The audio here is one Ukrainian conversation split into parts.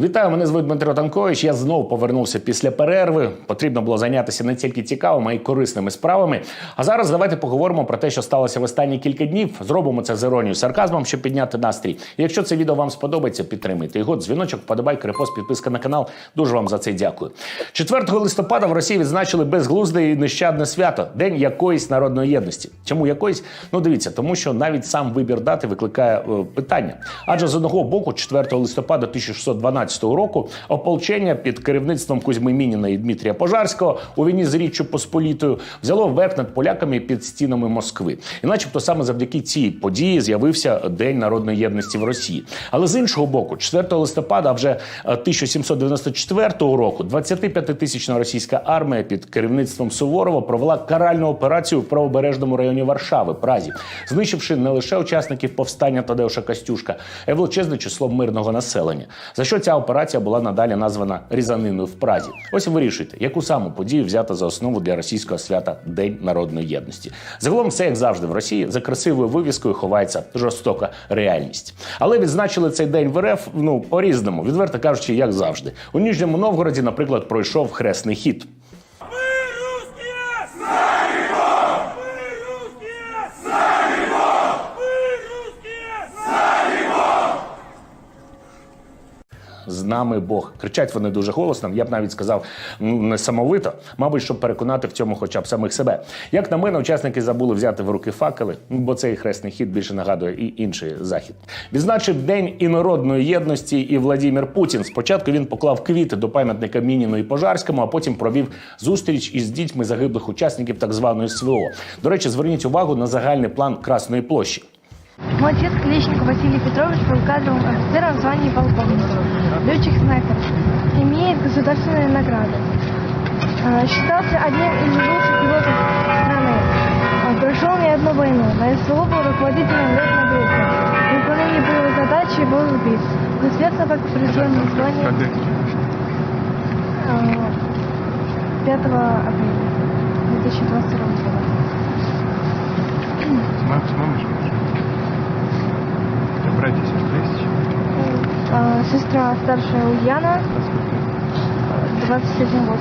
Вітаю, мене звуть Дмитро Танкович. Я знову повернувся після перерви. Потрібно було зайнятися не тільки цікавими, а й корисними справами. А зараз давайте поговоримо про те, що сталося в останні кілька днів. Зробимо це з іронією, сарказмом, щоб підняти настрій. І якщо це відео вам сподобається, підтримайте його. Дзвіночок, подобайка, репост, підписка на канал. Дуже вам за це дякую. 4 листопада в Росії відзначили безглузде і нещадне свято День якоїсь народної єдності. Чому якоїсь? Ну дивіться, тому що навіть сам вибір дати викликає е, питання. Адже з одного боку, 4 листопада 1612 року, ополчення під керівництвом Кузьми Мініна і Дмитрія Пожарського у війні з Річчю Посполітою взяло верх над поляками під стінами Москви. І, начебто, саме завдяки цій події з'явився День народної єдності в Росії. Але з іншого боку, 4 листопада, вже е, 1794 року, 25-тисячна російська армія під керівництвом Суворова провела каральну операцію в правобережному районі Варшави, Празі, знищивши не лише учасників повстання Тадеуша Костюшка, а й величезне число мирного населення. За що ця операція була надалі названа різаниною в Празі? Ось вирішуйте, яку саму подію взяти за основу для російського свята День народної єдності. Загалом, все як завжди в Росії за красивою вивіскою ховається жорстока реальність. Але відзначили цей день в РФ ну по різному, відверто кажучи, як завжди. У Ніжньому Новгороді, наприклад, пройшов хресний хід. З нами Бог. Кричать вони дуже голосно. Я б навіть сказав ну, несамовито, мабуть, щоб переконати в цьому хоча б самих себе. Як на мене, учасники забули взяти в руки факели, ну, бо цей хресний хід більше нагадує і інший захід. Відзначив День інородної єдності і Владимир Путін. Спочатку він поклав квіти до пам'ятника Мініну і Пожарському, а потім провів зустріч із дітьми загиблих учасників так званої СВО. До речі, зверніть увагу на загальний план Красної площі. Мой отец Клещников Василий Петрович был кадровым офицером в звании полковника. Летчик-снайпер. Имеет государственные награды. А, Считался одним из лучших пилотов страны. А, Прошел не одну войну. На СВО был руководителем летной группы. При выполнении боевой задачи был убит. Известно как присвоено звание а, 5 апреля 2022 года. Мам, братья и сестры есть? Сестра старшая Ульяна, А сколько? 21 год.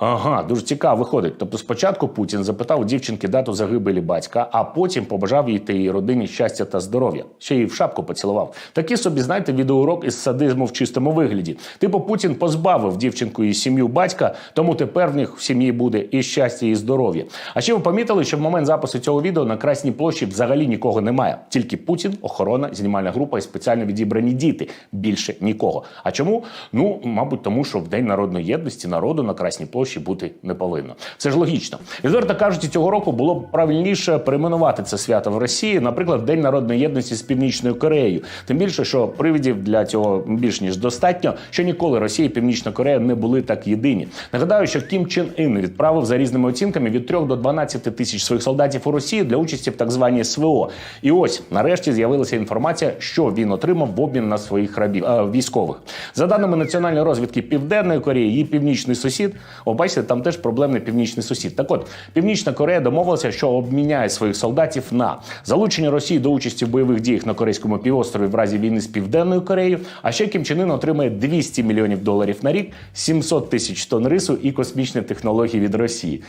Ага, дуже цікаво виходить. Тобто, спочатку Путін запитав у дівчинки дату загибелі батька, а потім побажав їй та її родині щастя та здоров'я. Ще її в шапку поцілував. Такий собі, знаєте, відеоурок із садизму в чистому вигляді. Типу, Путін позбавив дівчинку і сім'ю батька, тому тепер в них в сім'ї буде і щастя, і здоров'я. А ще ви помітили, що в момент запису цього відео на Красній площі взагалі нікого немає. Тільки Путін, охорона, знімальна група і спеціально відібрані діти. Більше нікого. А чому? Ну, мабуть, тому що в День народної єдності народу на Красній площі бути не повинно. Це ж логічно. Відверто кажучи, цього року було б правильніше перейменувати це свято в Росії, наприклад, День народної єдності з Північною Кореєю. Тим більше, що привідів для цього більш ніж достатньо, що ніколи Росія і Північна Корея не були так єдині. Нагадаю, що Кім Чен Ін відправив за різними оцінками від 3 до 12 тисяч своїх солдатів у Росію для участі в так званій СВО. І ось нарешті з'явилася інформація, що він отримав в обмін на своїх рабів е, військових. За даними національної розвідки Південної Кореї, її північний сусід. Бачите, там теж проблемний північний сусід. Так от, Північна Корея домовилася, що обміняє своїх солдатів на залучення Росії до участі в бойових діях на Корейському півострові в разі війни з Південною Кореєю. А ще Кім Чен Ын отримає 200 мільйонів доларів на рік, 700 тисяч тонн рису і космічні технології від Росії.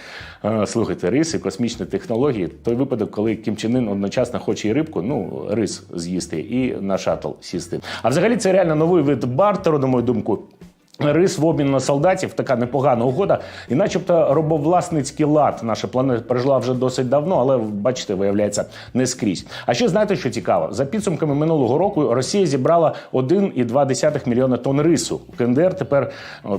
Е, Слухайте, рис і космічні технології той випадок, коли Кім Чен Ын одночасно хоче і рибку, ну рис з'їсти, і на шатл сісти. А взагалі це реально новий вид бартеру, на мою думку. Рис в обмін на солдатів така непогана угода, і начебто робовласницький лад наша планета пережила вже досить давно, але бачите, виявляється не скрізь. А ще знаєте, що цікаво? За підсумками минулого року Росія зібрала 1,2 мільйона тонн рису. КНДР тепер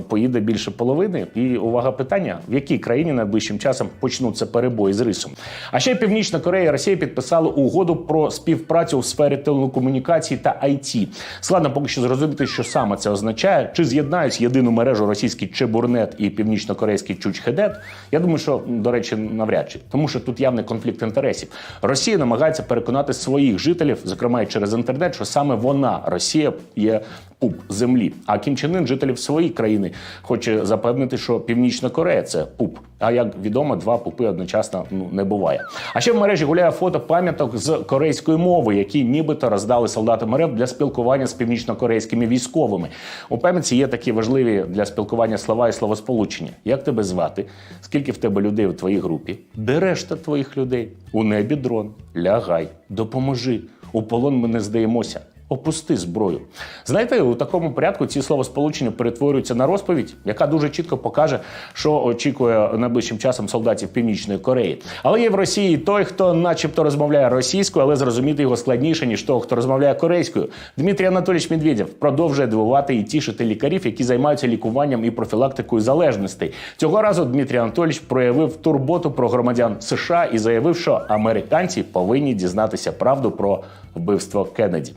поїде більше половини. І увага питання: в якій країні найближчим часом почнуться перебої з рисом? А ще Північна Корея і Росія підписали угоду про співпрацю у сфері телекомунікацій та IT. Складно поки що зрозуміти, що саме це означає, чи з'єднають об'єднають єдину мережу російський Чебурнет і північно-корейський Чучхедет, я думаю, що до речі, навряд чи, тому що тут явний конфлікт інтересів. Росія намагається переконати своїх жителів, зокрема і через інтернет, що саме вона, Росія, є пуп землі. А Кім Чен Ын жителів своєї країни хоче запевнити, що Північна Корея це пуп. А як відомо, два пупи одночасно ну не буває. А ще в мережі гуляє фото пам'яток з корейської мови, які нібито роздали солдатам РФ для спілкування з північно-корейськими військовими. У пам'ятці є такі важливі для спілкування слова і словосполучення. Як тебе звати? Скільки в тебе людей у твоїй групі? Де решта твоїх людей? У небі дрон, лягай, допоможи. У полон ми не здаємося. Опусти зброю. Знаєте, у такому порядку ці словосполучення перетворюються на розповідь, яка дуже чітко покаже, що очікує найближчим часом солдатів Північної Кореї. Але є в Росії той, хто, начебто, розмовляє російською, але зрозуміти його складніше ніж того, хто розмовляє корейською. Дмитрій Анатолійович Медведєв продовжує дивувати і тішити лікарів, які займаються лікуванням і профілактикою залежностей. Цього разу Дмитрій Анатолійович проявив турботу про громадян США і заявив, що американці повинні дізнатися правду про вбивство Кеннеді.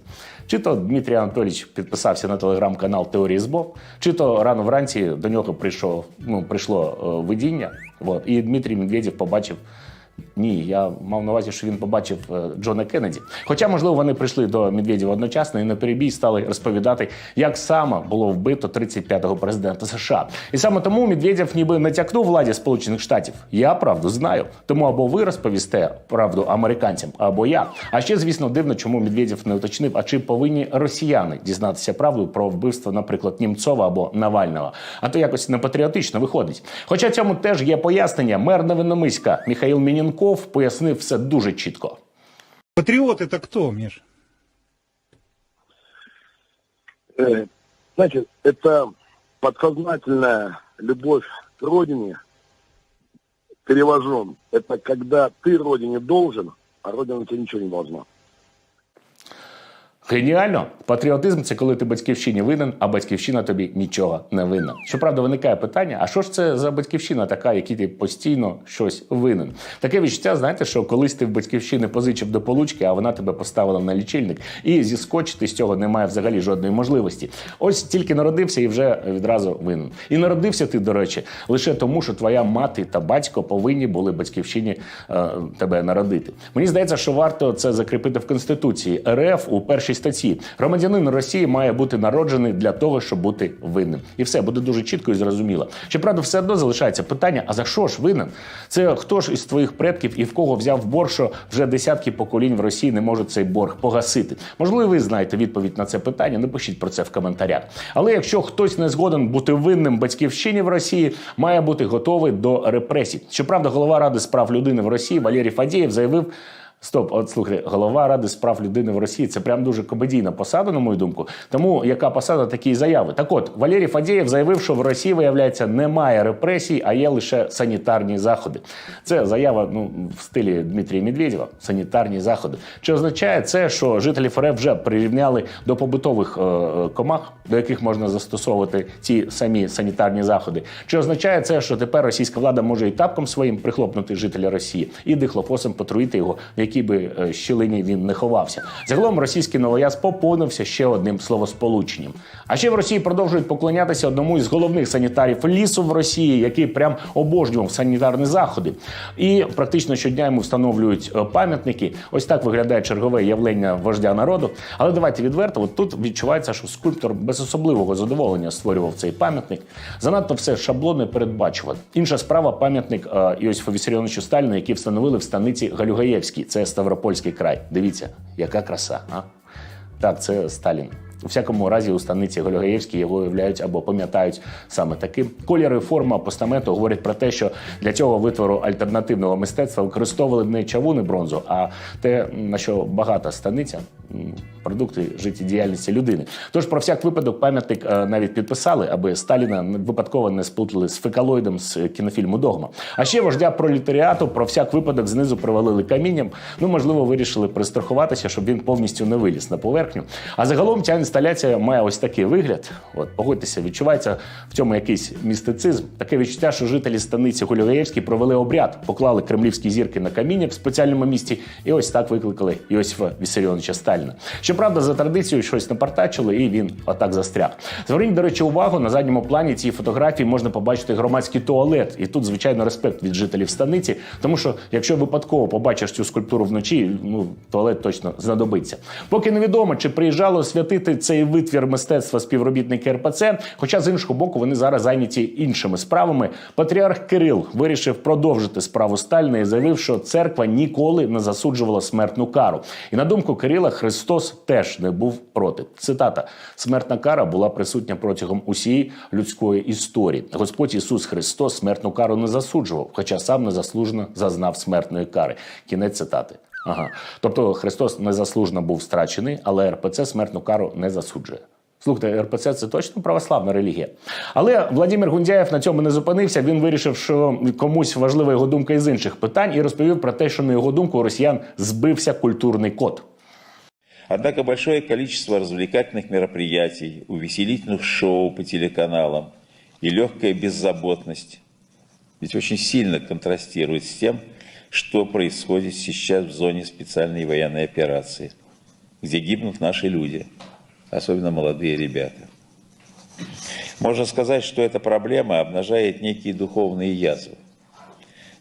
Чи то Дмитрій Анатолійович підписався на телеграм-канал Теорії Збов, чи то рано вранці до нього прийшло, ну, прийшло е, видіння. От, і Дмитрій Медведєв побачив. Ні, я мав на увазі, що він побачив е, Джона Кеннеді. Хоча, можливо, вони прийшли до Медведєва одночасно і на перебій стали розповідати, як саме було вбито 35-го президента США. І саме тому Медведєв ніби натякнув владі Сполучених Штатів. Я правду знаю. Тому або ви розповісте правду американцям, або я. А ще, звісно, дивно, чому Медведєв не уточнив, а чи повинні росіяни дізнатися правду про вбивство, наприклад, Німцова або Навального. А то якось не патріотично виходить. Хоча цьому теж є пояснення. Мер Новиномиська Михаїл Мінінков пояснив все дуже чітко. Патриот это кто, Миш? Э, Знаете, это подсознательная любовь к родине перевожен. Это когда ты родине должен, а родина тебе ничего не должна. Геніально, патріотизм це коли ти батьківщині винен, а батьківщина тобі нічого не винна. Щоправда, виникає питання: а що ж це за батьківщина така, якій ти постійно щось винен? Таке відчуття, знаєте, що колись ти в батьківщини позичив до получки, а вона тебе поставила на лічильник, і зіскочити з цього немає взагалі жодної можливості. Ось тільки народився і вже відразу винен. І народився ти, до речі, лише тому, що твоя мати та батько повинні були батьківщині е, тебе народити. Мені здається, що варто це закріпити в конституції РФ у першій статті. Громадянин Росії має бути народжений для того, щоб бути винним. І все буде дуже чітко і зрозуміло. Щоправда, все одно залишається питання: а за що ж винен? Це хто ж із твоїх предків і в кого взяв борг, що вже десятки поколінь в Росії не можуть цей борг погасити? Можливо, ви знаєте відповідь на це питання. Напишіть про це в коментарях. Але якщо хтось не згоден бути винним батьківщині в Росії, має бути готовий до репресій. Щоправда, голова ради з прав людини в Росії Валерій Фадєєв заявив. Стоп, от слухай, голова ради з прав людини в Росії це прям дуже комедійна посада, на мою думку. Тому яка посада, такі заяви. Так от Валерій Фадєєв заявив, що в Росії виявляється немає репресій, а є лише санітарні заходи. Це заява ну в стилі Дмитрія Медведєва. Санітарні заходи. Чи означає це, що жителі ФРФ вже прирівняли до побутових е, е, комах, до яких можна застосовувати ці самі санітарні заходи? Чи означає це, що тепер російська влада може і тапком своїм прихлопнути жителя Росії і дихлофосом потруїти його, якій би е, щілині він не ховався? Загалом російський новояз поповнився ще одним словосполученням. А ще в Росії продовжують поклонятися одному із головних санітарів лісу в Росії, який прям обожнював санітарні заходи. І практично щодня йому встановлюють е, пам'ятники. Ось так виглядає чергове явлення вождя народу. Але давайте відверто, от тут відчувається, що скульптор без особливого задоволення створював цей пам'ятник. Занадто все шаблонно і передбачувано. Інша справа пам'ятник е, Іосифу Вісаріоновичу Сталіну, який встановили в станиці Галюгаєвській. Це Ставропольський край. Дивіться, яка краса. А? Так, це Сталін. У всякому разі, у станиці Гольгаєвській його уявляють або пам'ятають саме таким. Кольори, форма постаменту говорять про те, що для цього витвору альтернативного мистецтва використовували не чавуни бронзу, а те, на що багата станиця продукти життєдіяльності людини. Тож про всяк випадок пам'ятник е, навіть підписали, аби Сталіна випадково не сплутали з фекалоїдом з кінофільму Догма. А ще вождя пролетаріату про всяк випадок знизу привалили камінням. Ну можливо, вирішили пристрахуватися, щоб він повністю не виліз на поверхню. А загалом ця інсталяція має ось такий вигляд. От погодьтеся, відчувається в цьому якийсь містицизм. Таке відчуття, що жителі станиці Гулюгаєвській провели обряд, поклали кремлівські зірки на каміння в спеціальному місці, і ось так викликали Іосифа Вісаріоновича Сталіна. Що Щоправда, за традицією щось напартачили, і він отак застряг. Зверніть, до речі, увагу на задньому плані цієї фотографії можна побачити громадський туалет. І тут, звичайно, респект від жителів станиці, тому що якщо випадково побачиш цю скульптуру вночі, ну туалет точно знадобиться. Поки невідомо, чи приїжджало освятити цей витвір мистецтва співробітники РПЦ. Хоча з іншого боку вони зараз зайняті іншими справами. Патріарх Кирил вирішив продовжити справу Сталіна і заявив, що церква ніколи не засуджувала смертну кару. І на думку Кирила, Христос теж не був проти. Цитата: смертна кара була присутня протягом усієї людської історії. Господь Ісус Христос смертну кару не засуджував, хоча сам незаслужено зазнав смертної кари. Кінець цитати. Ага, тобто Христос незаслужено був страчений, але РПЦ смертну кару не засуджує. Слухайте, РПЦ це точно православна релігія. Але Владимир Гундяєв на цьому не зупинився. Він вирішив, що комусь важлива його думка із інших питань, і розповів про те, що на його думку у росіян збився культурний код. Однако большое количество развлекательных мероприятий, увеселительных шоу по телеканалам и легкая беззаботность ведь очень сильно контрастирует с тем, что происходит сейчас в зоне специальной военной операции, где гибнут наши люди, особенно молодые ребята. Можно сказать, что эта проблема обнажает некие духовные язвы.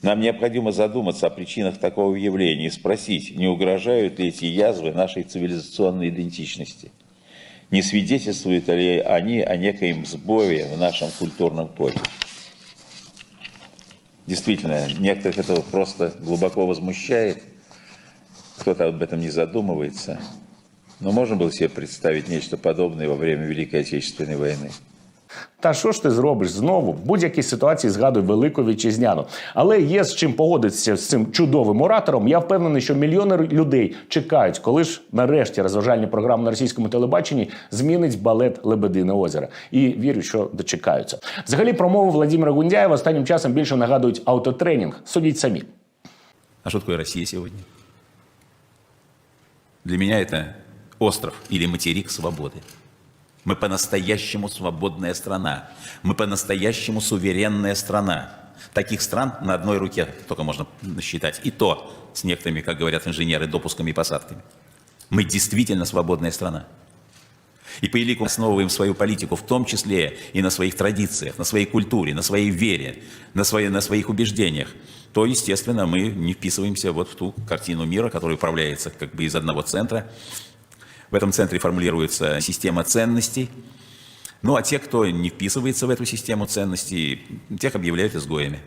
Нам необходимо задуматься о причинах такого явления и спросить, не угрожают ли эти язвы нашей цивилизационной идентичности. Не свидетельствуют ли они о некоем сбое в нашем культурном коде. Действительно, некоторых это просто глубоко возмущает. Кто-то об этом не задумывается. Но можно было себе представить нечто подобное во время Великой Отечественной войны. Та що ж ти зробиш знову? В будь-якій ситуації згадуй велику вітчизняну. Але є з чим погодитися з цим чудовим оратором. Я впевнений, що мільйони людей чекають, коли ж нарешті розважальні програми на російському телебаченні змінить балет Лебедине озеро. І вірю, що дочекаються. Взагалі, промови Владимира Гундяєва останнім часом більше нагадують автотренінг. Судіть самі. А что такое Россия сегодня? Для меня это остров или материк свободы. Мы по-настоящему свободная страна. Мы по-настоящему суверенная страна. Таких стран на одной руке только можно считать. И то с некоторыми, как говорят инженеры, допусками и посадками. Мы действительно свободная страна. И по элику основываем свою политику, в том числе и на своих традициях, на своей культуре, на своей вере, на, своей, на своих убеждениях, то, естественно, мы не вписываемся вот в ту картину мира, которая управляется как бы из одного центра. В этом центре формулируется система ценностей. Ну а те, кто не вписывается в эту систему ценностей, тех объявляют изгоями.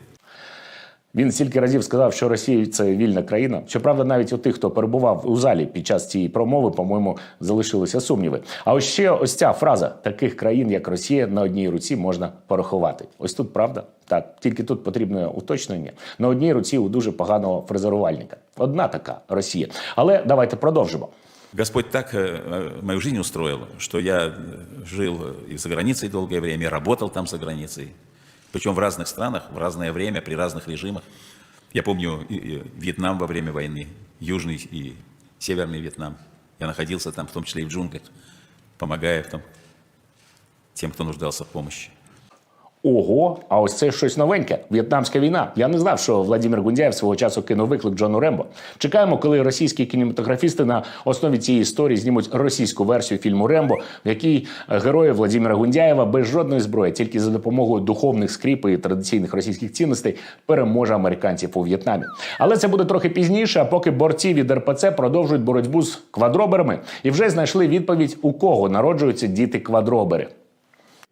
Він стільки разів сказав, що Росія це вільна країна. Щоправда, навіть у тих, хто перебував у залі під час цієї промови, по-моєму, залишилися сумніви. А ось ще ось ця фраза: таких країн, як Росія, на одній руці можна порахувати. Ось тут правда. Так, тільки тут потрібне уточнення. На одній руці у дуже поганого фрезерувальника. Одна така Росія. Але давайте продовжимо. Господь так э, мою жизнь устроил, что я э, жил и за границей долгое время, работал там за границей. Причем в разных странах, в разное время, при разных режимах. Я помню Вьетнам во время войны, Южный и Северный Вьетнам. Я находился там, в том числе и в джунглях, помогая там, тем, кто нуждался в помощи. Ого, а ось це щось новеньке. В'єтнамська війна. Я не знав, що Владимир Гундяєв свого часу кинув виклик Джону Рембо. Чекаємо, коли російські кінематографісти на основі цієї історії знімуть російську версію фільму Рембо, в якій е, герої Владимира Гундяєва без жодної зброї, тільки за допомогою духовних скріп і традиційних російських цінностей переможе американців у В'єтнамі. Але це буде трохи пізніше. А поки борці від РПЦ продовжують боротьбу з квадроберами і вже знайшли відповідь, у кого народжуються діти квадробери.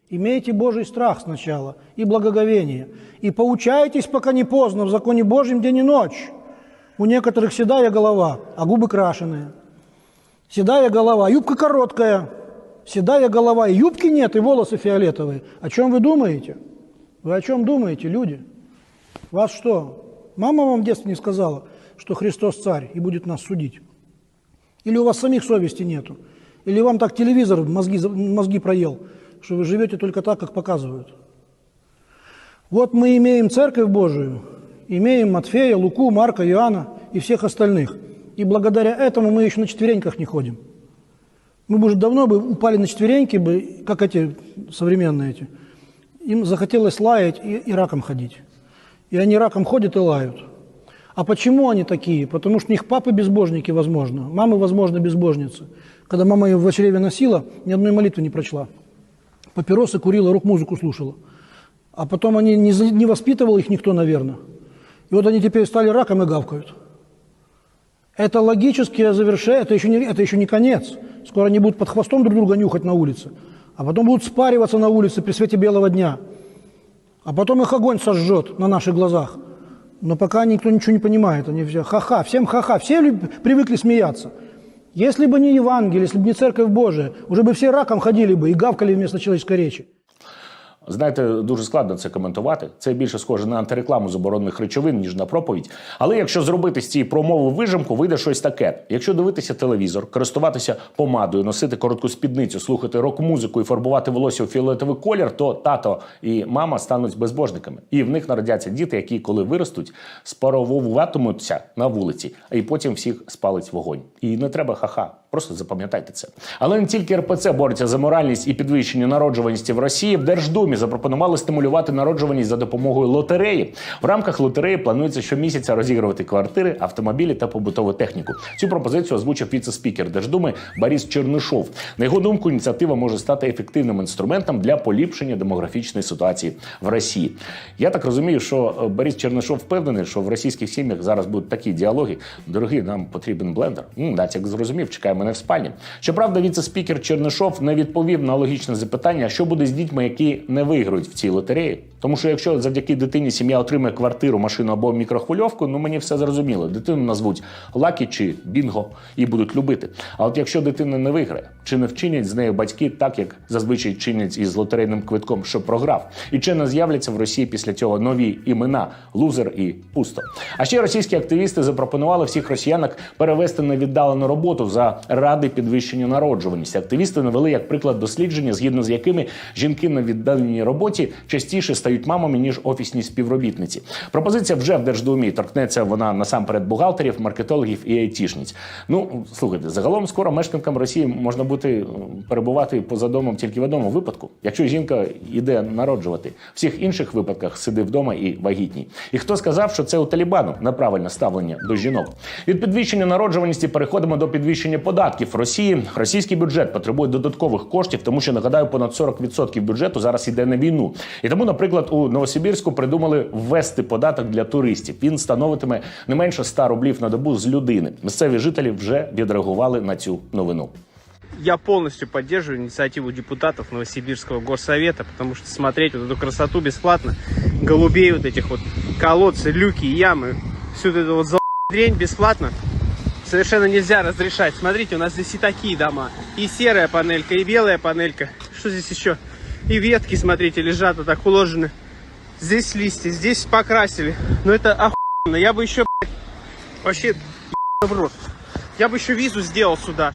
Имейте Божий страх сначала и благоговение. И поучайтесь, пока не поздно, в законе Божьем день и ночь. У некоторых седая голова, а губы крашеные. Седая голова, юбка короткая. Седая голова, и юбки нет, и волосы фиолетовые. О чем вы думаете? Вы о чем думаете, люди? Вас что, мама вам в детстве не сказала, что Христос царь и будет нас судить? Или у вас самих совести нету? Или вам так телевизор мозги, мозги проел, что вы живете только так, как показывают? Вот мы имеем Церковь Божию, имеем Матфея, Луку, Марка, Иоанна и всех остальных. И благодаря этому мы еще на четвереньках не ходим. Мы бы уже давно бы упали на четвереньки, бы, как эти современные эти. Им захотелось лаять и, и раком ходить. И они раком ходят и лают. А почему они такие? Потому что у них папы безбожники, возможно, мамы, возможно, безбожницы. Когда мама ее в чреве носила, ни одной молитвы не прочла. Папиросы курила, рок-музыку слушала. А потом они не, не воспитывал их никто, наверное. И вот они теперь стали раком и гавкают. Это логическое завершение, это еще, не, это еще не конец. Скоро они будут под хвостом друг друга нюхать на улице. А потом будут спариваться на улице при свете белого дня. А потом их огонь сожжет на наших глазах. Но пока никто ничего не понимает. Они все ха-ха, всем ха-ха. Все люб- привыкли смеяться. Если бы не Евангелие, если бы не Церковь Божия, уже бы все раком ходили бы и гавкали вместо человеческой речи. Знаєте, дуже складно це коментувати. Це більше схоже на антирекламу заборонених речовин, ніж на проповідь. Але якщо зробити з цієї промови вижимку, вийде щось таке. Якщо дивитися телевізор, користуватися помадою, носити коротку спідницю, слухати рок-музику і фарбувати волосся у фіолетовий колір, то тато і мама стануть безбожниками. І в них народяться діти, які, коли виростуть, спаровуватимуться на вулиці, а і потім всіх спалить вогонь. І не треба ха-ха. Просто запам'ятайте це. Але не тільки РПЦ бореться за моральність і підвищення народжуваності в Росії. В Держдумі запропонували стимулювати народжуваність за допомогою лотереї. В рамках лотереї планується щомісяця розігрувати квартири, автомобілі та побутову техніку. Цю пропозицію озвучив віце-спікер Держдуми Борис Чернишов. На його думку, ініціатива може стати ефективним інструментом для поліпшення демографічної ситуації в Росії. Я так розумію, що е, Борис Чернишов впевнений, що в російських сім'ях зараз будуть такі діалоги. Дорогі, нам потрібен блендер. М, Натяк зрозумів, чекає мене в спальні. Щоправда, віце-спікер Чернишов не відповів на логічне запитання, що буде з дітьми, які не виграють в цій лотереї. Тому що якщо завдяки дитині сім'я отримає квартиру, машину або мікрохвильовку, ну мені все зрозуміло. Дитину назвуть Лакі чи Бінго і будуть любити. А от якщо дитина не виграє, чи не вчинять з нею батьки так, як зазвичай чинять із лотерейним квитком, що програв, і чи не з'являться в Росії після цього нові імена лузер і пусто. А ще російські активісти запропонували всіх росіянок перевести на віддалену роботу за ради підвищення народжуваності. Активісти навели як приклад дослідження, згідно з якими жінки на віддаленій роботі частіше стають мамами ніж офісні співробітниці. Пропозиція вже в Держдумі торкнеться вона насамперед бухгалтерів, маркетологів і айтішниць. Ну слухайте, загалом скоро мешканкам Росії можна бути перебувати поза домом тільки в одному випадку. Якщо жінка йде народжувати, всіх інших випадках сиди вдома і вагітній. І хто сказав, що це у Талібану неправильне ставлення до жінок? Від підвищення народжуваності переходимо до підвищення податків в Росії. Російський бюджет потребує додаткових коштів, тому що нагадаю, понад 40% бюджету зараз йде на війну. І тому, наприклад, у Новосибірську придумали ввести податок для туристів. Він становитиме не менше 100 рублів на добу з людини. Місцеві жителі вже відреагували на цю новину. Я полностью поддерживаю инициативу депутатов Новосибирского горсовета, потому что смотреть вот эту красоту бесплатно, голубей вот этих вот, колодцы, люки, ямы, всю вот эту вот за дрень бесплатно, совершенно нельзя разрешать. Смотрите, у нас здесь и такие дома, и серая панелька, и белая панелька, что здесь еще? И ветки, смотрите, лежат вот так уложены. Здесь листья, здесь покрасили. Но это охуенно. Я бы еще, блядь, вообще, в рот. Я бы еще визу сделал сюда.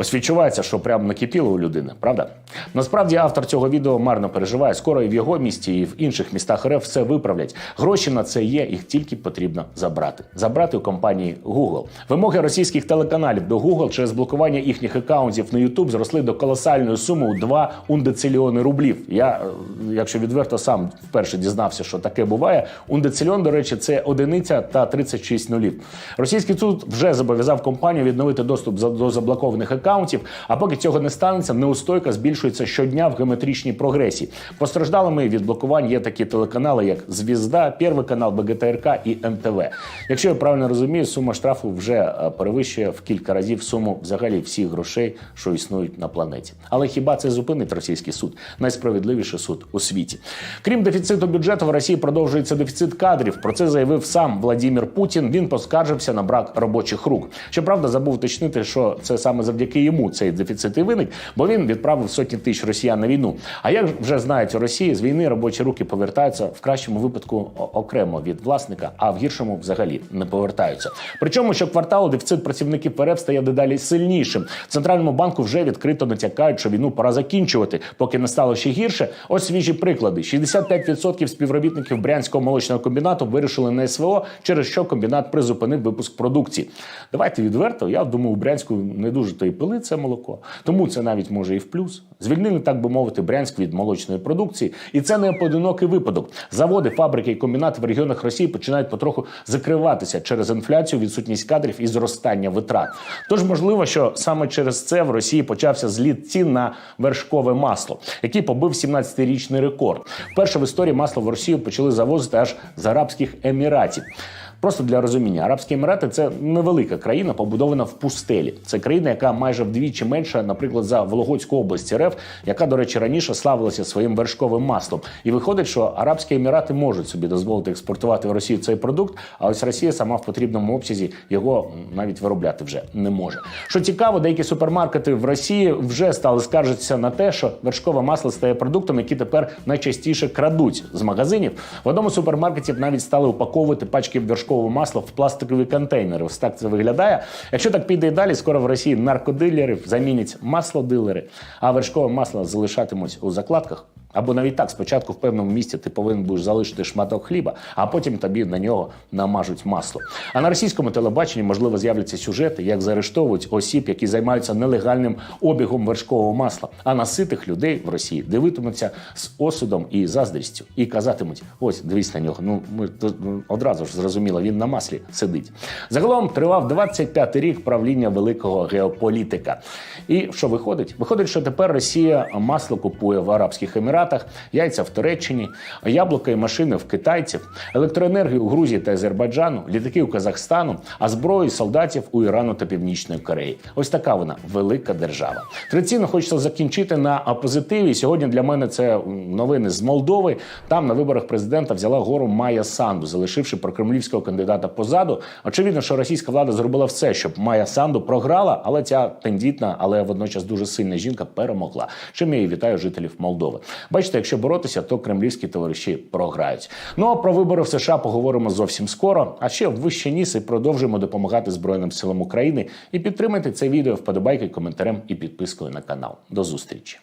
Ось відчувається, що прямо накипіло у людини, правда? Насправді автор цього відео марно переживає. Скоро і в його місті, і в інших містах РФ все виправлять. Гроші на це є, їх тільки потрібно забрати. Забрати у компанії Google. Вимоги російських телеканалів до Google через блокування їхніх акаунтів на YouTube зросли до колосальної суми у 2 ундецильйони рублів. Я, е, якщо відверто, сам вперше дізнався, що таке буває. Ундецильйон, до речі, це одиниця та 36 нулів. Російський суд вже зобов'язав компанію відновити доступ до заблокованих акаунтів. А поки цього не станеться, неустойка збільшується щодня в геометричній прогресії. Постраждалими від блокувань є такі телеканали, як Звізда, Перший канал, БГТРК і НТВ. Якщо я правильно розумію, сума штрафу вже е, перевищує в кілька разів суму взагалі всіх грошей, що існують на планеті. Але хіба це зупинить російський суд? Найсправедливіший суд у світі. Крім дефіциту бюджету, в Росії продовжується дефіцит кадрів. Про це заявив сам Владімір Путін. Він поскаржився на брак робочих рук. Щоправда, забув уточнити, що це саме завдяки йому цей дефіцит і виник, бо він відправив сотні тисяч росіян на війну. А як вже знають у Росії, з війни робочі руки повертаються в кращому випадку окремо від власника, а в гіршому взагалі не повертаються. Причому щокварталу дефіцит працівників РФ стає дедалі сильнішим. Центральному банку вже відкрито натякають, що війну пора закінчувати, поки не стало ще гірше. Ось свіжі приклади: 65% співробітників брянського молочного комбінату вирішили на СВО, через що комбінат призупинив випуск продукції. Давайте відверто. Я думаю, у Брянську не дуже то і пили пили це молоко. Тому це навіть може і в плюс. Звільнили, так би мовити, Брянськ від молочної продукції, і це не поодинокий випадок. Заводи, фабрики і комбінати в регіонах Росії починають потроху закриватися через інфляцію, відсутність кадрів і зростання витрат. Тож можливо, що саме через це в Росії почався зліт цін на вершкове масло, який побив 17-річний рекорд. Вперше в історії масло в Росію почали завозити аж з Арабських Еміратів. Просто для розуміння, Арабські Емірати це невелика країна, побудована в пустелі. Це країна, яка майже вдвічі менша, наприклад, за Вологодську область РФ, яка, до речі, раніше славилася своїм вершковим маслом. І виходить, що Арабські Емірати можуть собі дозволити експортувати в Росію цей продукт, а ось Росія сама в потрібному обсязі його навіть виробляти вже не може. Що цікаво, деякі супермаркети в Росії вже стали скаржитися на те, що вершкове масло стає продуктом, який тепер найчастіше крадуть з магазинів. В одному з супермаркетів навіть стали упаковувати пачки вершкового масла в пластикові контейнери. Ось так це виглядає. Якщо так піде і далі, скоро в Росії наркодилерів замінять маслодилери, а вершкове масло залишатимуть у закладках. Або навіть так, спочатку в певному місці ти повинен будеш залишити шматок хліба, а потім тобі на нього намажуть масло. А на російському телебаченні можливо з'являться сюжети, як заарештовують осіб, які займаються нелегальним обігом вершкового масла. А на ситих людей в Росії дивитимуться з осудом і заздрістю і казатимуть: ось дивись на нього. Ну ми ну, одразу ж зрозуміло, він на маслі сидить. Загалом тривав 25-й рік правління великого геополітика. І що виходить? Виходить, що тепер Росія масло купує в Арабських Еміратах, яйця в Туреччині, яблука і машини в китайців, електроенергію у Грузії та Азербайджану, літаки у Казахстану, а зброю солдатів у Ірану та Північної Кореї. Ось така вона велика держава. Традиційно хочеться закінчити на позитиві. Сьогодні для мене це новини з Молдови. Там на виборах президента взяла гору Майя Санду, залишивши прокремлівського кандидата позаду. Очевидно, що російська влада зробила все, щоб Майя Санду програла, але ця тендітна, але водночас дуже сильна жінка перемогла. Чим я і вітаю жителів Молдови. Бачите, якщо боротися, то кремлівські товариші програють. Ну а про вибори в США поговоримо зовсім скоро. А ще вище ніс і продовжуємо допомагати Збройним силам України. І підтримайте це відео вподобайки, коментарем і підпискою на канал. До зустрічі.